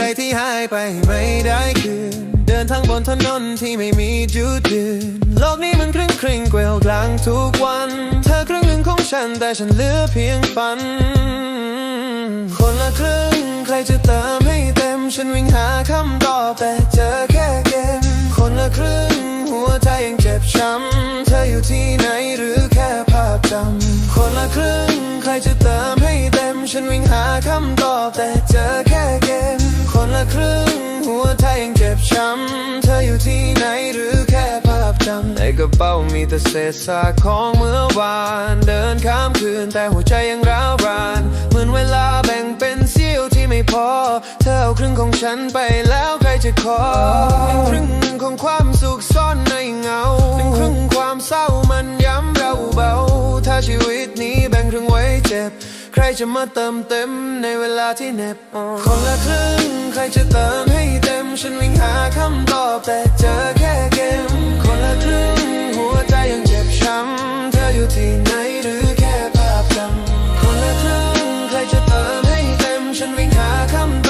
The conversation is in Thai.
ใจที่หายไปไม่ได้คืน เดินทางบนถนนที่ไม่มี จุดยืนโลกนี้มันครึ่งครึ่งเกลียวกลางทุกวัน เธอครึ่งหนึ่งของฉันแต่ฉันเหลือเพียงฝัน คนละครึ่งใครจะเติมให้เต็ม ฉันวิ่งหาคำตอบแต่เจอแค่เกม คนละครึ่งหัวใจยังเจ็บช้ำ เธออยู่ที่ไหนหรือแค่ภาพจำ คนละครึ่งใครจะเติมให้เต็ม ฉันวิ่งหาคำตอบแต่เจอแค่เกม คนละครึ่งหัวใจยังเจ็บช้ำ กระเป๋ามีแต่เศษซากของเมื่อวาน เดินข้ามคืนแต่หัวใจยังร้าวราน เหมือนเวลาแบ่งเป็นเสี้ยวที่ไม่พอ เธอเอาครึ่งของฉันไปแล้วใครจะขอเป็นครึ่งของความสุขซ่อนในเงา เป็นครึ่งความเศร้ามันย้ำเราเบา ถ้าชีวิตนี้แบ่งครึ่งไว้เจ็บ ใครจะมาเติมเต็มในเวลาที่เหน็บคนละครึ่งใครจะเติมให้เต็มฉันวิ่งหาคำตอบแต่เจอ ฉัน